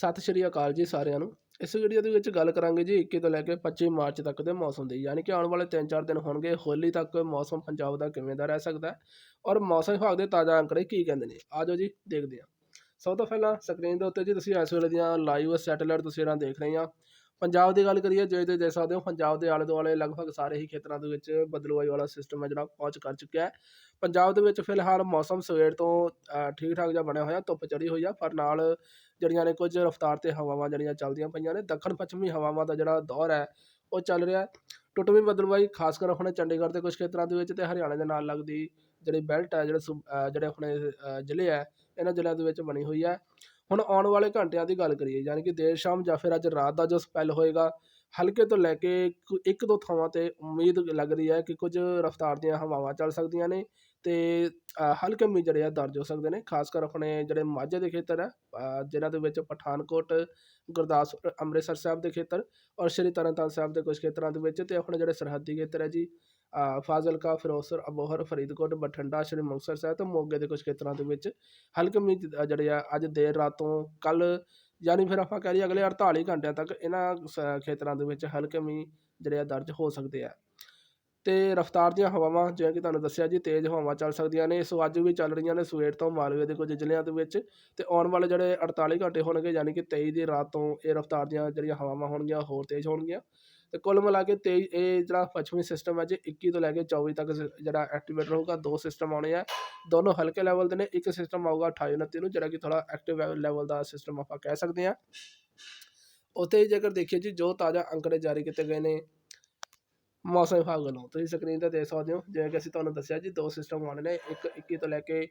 ਸਤਿ ਸ਼੍ਰੀ ਅਕਾਲ ਜੀ ਸਾਰਿਆਂ ਨੂੰ। ਇਸ ਵੀਡੀਓ ਦੇ ਵਿੱਚ ਗੱਲ ਕਰਾਂਗੇ ਜੀ 21 ਤੋਂ ਲੈ ਕੇ 25 ਮਾਰਚ ਤੱਕ ਦੇ ਮੌਸਮ ਦੀ। ਯਾਨੀ ਕਿ ਆਉਣ ਵਾਲੇ 3-4 ਦਿਨ ਹੋਣਗੇ, ਹੋਲੀ ਤੱਕ ਮੌਸਮ ਪੰਜਾਬ ਦਾ ਕਿਵੇਂ ਦਾ ਰਹਿ ਸਕਦਾ ਔਰ ਮੌਸਮ ਵਿਭਾਗ ਦੇ ਤਾਜ਼ਾ ਅੰਕੜੇ ਕੀ ਕਹਿੰਦੇ ਨੇ। ਆਜੋ ਜੀ, ਦੇਖਦੇ ਹਾਂ। ਸਭ ਤੋਂ ਪਹਿਲਾਂ ਸਕਰੀਨ ਦੇ ਉੱਤੇ ਜੀ ਤੁਸੀਂ ਇਸ ਵੇਲੇ ਦੀਆਂ ਲਾਈਵ ਸੈਟੇਲਾਈਟ ਤਸਵੀਰਾਂ ਦੇਖ ਰਹੇ ਆ ਪੰਜਾਬ ਦੀ ਗੱਲ ਕਰੀਏ, ਜੇ ਤੁਸੀਂ ਦੇਖ ਸਕਦੇ ਹੋ, ਪੰਜਾਬ ਦੇ ਆਲੇ ਦੁਆਲੇ ਲਗਭਗ ਸਾਰੇ ਹੀ ਖੇਤਰਾਂ ਦੇ ਵਿੱਚ ਬਦਲਵਾਈ ਵਾਲਾ ਸਿਸਟਮ ਹੈ ਜਿਹੜਾ, ਪਹੁੰਚ ਕਰ ਚੁੱਕਿਆ ਹੈ। ਪੰਜਾਬ ਦੇ ਵਿੱਚ ਫਿਲਹਾਲ ਮੌਸਮ ਸਵੇਰ ਤੋਂ ਠੀਕ ਠਾਕ ਜਿਹਾ ਬਣਿਆ ਹੋਇਆ, ਧੁੱਪ ਚੜੀ ਹੋਈ ਆ, ਪਰ ਨਾਲ ਜਿਹੜੀਆਂ ਨੇ ਕੁਝ ਰਫ਼ਤਾਰ ਤੇ ਹਵਾਵਾਂ ਜਿਹੜੀਆਂ ਚੱਲਦੀਆਂ ਪਈਆਂ ਨੇ ਦੱਖਣ ਪੱਛਮੀ ਹਵਾਵਾਂ ਦਾ ਜਿਹੜਾ ਦੌਰ ਹੈ, ਉਹ ਚੱਲ ਰਿਹਾ ਹੈ। ਟੁੱਟਵੀਂ ਬਦਲਵਾਈ, ਖਾਸ ਕਰ ਆਪਣੇ ਚੰਡੀਗੜ੍ਹ ਦੇ ਕੁਝ ਖੇਤਰਾਂ ਦੇ ਵਿੱਚ ਤੇ ਹਰਿਆਣਾ ਦੇ ਨਾਲ ਲੱਗਦੀ ਜਿਹੜੀ ਬੈਲਟ ਹੈ, ਜਿਹੜੇ ਸੂਬ- ਜਿਹੜੇ ਆਪਣੇ ਜ਼ਿਲ੍ਹੇ ਹੈ, ਇਹਨਾਂ ਜ਼ਿਲ੍ਹਿਆਂ ਦੇ ਵਿੱਚ ਬਣੀ ਹੋਈ ਹੈ। ਹੁਣ ਆਉਣ ਵਾਲੇ ਘੰਟਿਆਂ ਦੀ ਗੱਲ ਕਰੀਏ ਯਾਨੀ ਕਿ ਦੇਰ ਸ਼ਾਮ ਜਾਂ ਫਿਰ ਅੱਜ ਰਾਤ ਦਾ ਜੋ ਸਪੈਲ ਹੋਏਗਾ ਹਲਕੇ ਤੋਂ ਲੈ ਕੇ ਕੁ- ਇੱਕ ਦੋ ਥਾਵਾਂ ਤੇ ਉਮੀਦ ਲੱਗ ਰਹੀ ਹੈ ਕਿ ਕੁਝ ਰਫ਼ਤਾਰ ਦੀਆਂ ਹਵਾਵਾਂ ਚੱਲ ਸਕਦੀਆਂ ਨੇ ਤੇ ਹਲਕੇ ਮੀਂਹ ਜਿਹੜੇ ਆ ਦਰਜ ਹੋ ਸਕਦੇ ਨੇ ਖਾਸ ਕਰ ਆਪਣੇ ਜਿਹੜੇ ਮਾਝੇ ਦੇ ਖੇਤਰ ਹੈ ਅ, ਜਿਨ੍ਹਾਂ ਦੇ ਵਿੱਚ ਪਠਾਨਕੋਟ ਗੁਰਦਾਸਪੁਰ ਅੰਮ੍ਰਿਤਸਰ ਸਾਹਿਬ ਦੇ ਖੇਤਰ ਔਰ ਸ਼੍ਰੀ ਤਰਨਤਾਰਨ ਸਾਹਿਬ ਦੇ ਕੁਝ ਖੇਤਰਾਂ ਦੇ ਵਿੱਚ ਤੇ ਆਪਣੇ ਜਿਹੜੇ ਸਰਹੱਦੀ ਖੇਤਰ ਹੈ ਜੀ ਫਾਜ਼ਿਲਕਾ, ਫਿਰੋਜ਼ਪੁਰ, ਅਬੋਹਰ, ਫਰੀਦਕੋਟ, ਬਠਿੰਡਾ, ਸ਼੍ਰੀ ਮੁਕਤਸਰ ਸਾਹਿਬ ਤੇ ਮੋਗੇ ਦੇ ਕੁਝ ਖੇਤਰਾਂ ਦੇ ਵਿੱਚ ਹਲਕੇ ਮੀਂਹ ਜਿਹੜੇ ਆ, ਅੱਜ ਦੇਰ ਰਾਤ ਤੋਂ ਕੱਲ ਯਾਨੀ ਫਿਰ ਆਪਾਂ ਕਹਿ ਲਈਏ ਅਗਲੇ 48 ਘੰਟਿਆਂ ਤੱਕ ਇਹਨਾਂ ਸ- ਖੇਤਰਾਂ ਦੇ ਵਿੱਚ ਹਲਕੇ ਮੀਂਹ ਜਿਹੜੇ ਆ ਦਰਜ ਹੋ ਸਕਦੇ ਆ। ਤੇ ਰਫ਼ਤਾਰ ਦੀਆਂ ਹਵਾਵਾਂ, ਜਿਵੇਂ ਕਿ ਤੁਹਾਨੂੰ ਦੱਸਿਆ ਜੀ, ਤੇਜ਼ ਹਵਾਵਾਂ ਚੱਲ ਸਕਦੀਆਂ ਨੇ, ਸੋ ਅੱਜ ਵੀ ਚੱਲ ਰਹੀਆਂ ਨੇ ਸਵੇਰ ਤੋਂ ਮਾਲਵੇ ਦੇ ਕੁਝ ਜ਼ਿਲ੍ਹਿਆਂ ਦੇ ਵਿੱਚ ਤੇ ਆਉਣ ਵਾਲੇ ਜਿਹੜੇ 48 ਘੰਟੇ ਹੋਣਗੇ, ਯਾਨੀ ਕਿ 23 ਦੀ ਰਾਤ ਤੋਂ ਇਹ ਰਫ਼ਤਾਰ ਦੀਆਂ ਜਿਹੜੀਆਂ ਹਵਾਵਾਂ ਹੋਣਗੀਆਂ, ਹੋਰ ਤੇਜ਼ ਹੋਣਗੀਆਂ। ਤੇ ਕੁੱਲ ਮਿਲਾ ਕੇ 23 ਇਹ ਜਿਹੜਾ ਪੱਛਮੀ ਸਿਸਟਮ ਹੈ ਜੀ 21 ਤੋਂ ਲੈ ਕੇ 24 ਤੱਕ ਜਿਹੜਾ ਐਕਟੀਵੇਟ ਰਹੂਗਾ, ਦੋ ਸਿਸਟਮ ਆਉਣੇ ਆ। ਦੋਨੋਂ ਹਲਕੇ ਲੈਵਲ ਦੇ ਨੇ, ਇੱਕ ਸਿਸਟਮ ਆਊਗਾ 28 29 ਨੂੰ, ਜਿਹੜਾ ਕਿ ਥੋੜਾ ਐਕਟਿਵ ਲੈਵਲ ਦਾ ਸਿਸਟਮ ਆਪਾਂ ਕਹਿ ਸਕਦੇ ਹਾਂ। ਉੱਥੇ ਜੇਕਰ ਦੇਖੀਏ ਜੀ, ਜੋ ਤਾਜ਼ਾ ਅੰਕੜੇ ਜਾਰੀ ਕੀਤੇ ਗਏ ਨੇ, ਮੌਸਮ ਵਿਭਾਗ ਵੱਲੋਂ, ਤੁਸੀਂ ਸਕਰੀਨ ਤੇ ਦੇਖ ਸਕਦੇ ਹੋ, ਜਿਵੇਂ ਕਿ ਅਸੀਂ ਤੁਹਾਨੂੰ ਦੱਸਿਆ ਜੀ, ਦੋ ਸਿਸਟਮ ਆਉਣੇ ਨੇ, ਇੱਕ 21 ਤੋਂ ਲੈ ਕੇ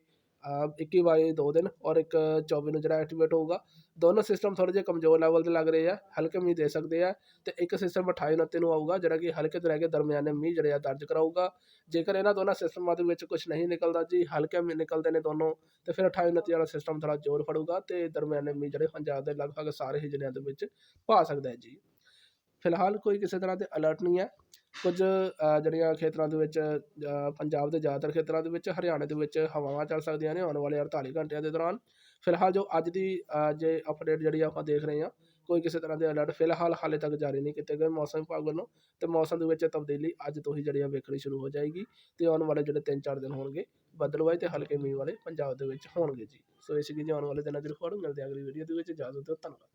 ਇੱਕੀ ਬਾਈ ਦੋ ਦਿਨ ਔਰ ਇੱਕ 24 ਨੂੰ ਜਿਹੜਾ ਐਕਟੀਵੇਟ ਹੋਊਗਾ। ਦੋਨੋਂ ਸਿਸਟਮ ਥੋੜ੍ਹੇ ਜਿਹੇ ਕਮਜ਼ੋਰ ਲੈਵਲ ਤੇ ਲੱਗ ਰਹੇ ਆ, ਹਲਕੇ ਮੀਂਹ ਦੇ ਸਕਦੇ ਆ ਅਤੇ ਇੱਕ ਸਿਸਟਮ 28 29 ਨੂੰ ਆਊਗਾ, ਜਿਹੜਾ ਕਿ ਹਲਕੇ ਤੋਂ ਲੈ ਕੇ ਦਰਮਿਆਨੇ ਮੀਂਹ ਜਿਹੜੇ ਆ ਦਰਜ ਕਰਾਊਗਾ। ਜੇਕਰ ਇਹਨਾਂ ਦੋਨਾਂ ਸਿਸਟਮਾਂ ਦੇ ਵਿੱਚ ਕੁਝ ਨਹੀਂ ਨਿਕਲਦਾ ਜੀ, ਹਲਕੇ ਮੀਂਹ ਨਿਕਲਦੇ ਨੇ ਦੋਨੋਂ, ਤੇ ਫਿਰ 28 29 ਵਾਲਾ ਸਿਸਟਮ ਥੋੜ੍ਹਾ ਜ਼ੋਰ ਫੜੂਗਾ ਅਤੇ ਦਰਮਿਆਨੇ ਮੀਂਹ ਜਿਹੜੇ ਪੰਜਾਬ ਦੇ ਲਗਭਗ ਸਾਰੇ ਹੀ ਜ਼ਿਲ੍ਹਿਆਂ ਦੇ ਵਿੱਚ ਪਾ ਸਕਦਾ ਹੈ ਜੀ। ਫਿਲਹਾਲ ਕੋਈ ਕਿਸੇ ਤਰ੍ਹਾਂ ਦੇ ਅਲਰਟ ਨਹੀਂ ਹੈ। ਕੁਝ ਜਿਹੜੀਆਂ ਖੇਤਰਾਂ ਦੇ ਵਿੱਚ ਪੰਜਾਬ ਦੇ ਜ਼ਿਆਦਾਤਰ ਖੇਤਰਾਂ ਦੇ ਵਿੱਚ, ਹਰਿਆਣੇ ਦੇ ਵਿੱਚ ਹਵਾਵਾਂ ਚੱਲ ਸਕਦੀਆਂ ਨੇ ਆਉਣ ਵਾਲੇ 48 ਘੰਟਿਆਂ ਦੇ ਦੌਰਾਨ। ਫਿਲਹਾਲ ਜੋ ਅੱਜ ਦੀ ਜੇ ਅਪਡੇਟ ਜਿਹੜੀ ਆਪਾਂ ਦੇਖ ਰਹੇ ਹਾਂ, ਕੋਈ ਕਿਸੇ ਤਰ੍ਹਾਂ ਦੇ ਅਲਰਟ ਫਿਲਹਾਲ ਹਾਲੇ ਤੱਕ ਜਾਰੀ ਨਹੀਂ ਕੀਤੇ ਗਏ ਮੌਸਮ ਵਿਭਾਗ ਵੱਲੋਂ। ਤੇ ਮੌਸਮ ਦੇ ਵਿੱਚ ਤਬਦੀਲੀ ਅੱਜ ਤੋਂ ਹੀ ਜਿਹੜੀ ਆ ਵੇਖਣੀ ਸ਼ੁਰੂ ਹੋ ਜਾਏਗੀ ਤੇ ਆਉਣ ਵਾਲੇ ਜਿਹੜੇ 3-4 ਦਿਨ ਹੋਣਗੇ ਬੱਦਲਵਾਈ ਤੇ ਹਲਕੇ ਮੀਂਹ ਵਾਲੇ ਪੰਜਾਬ ਦੇ ਵਿੱਚ ਹੋਣਗੇ ਜੀ। ਸੋ ਇਸ ਕੀ ਜੀ ਆਉਣ ਵਾਲੇ ਦਿਨਾਂ ਦੀ ਰਿਪੋਰਟ ਮਿਲਦੇ ਆ ਅਗਲੀ ਵੀਡੀਓ ਦੇ ਵਿੱਚ। ਇਜਾਜ਼ਤ ਦਿਓ, ਧੰਨਵਾਦ।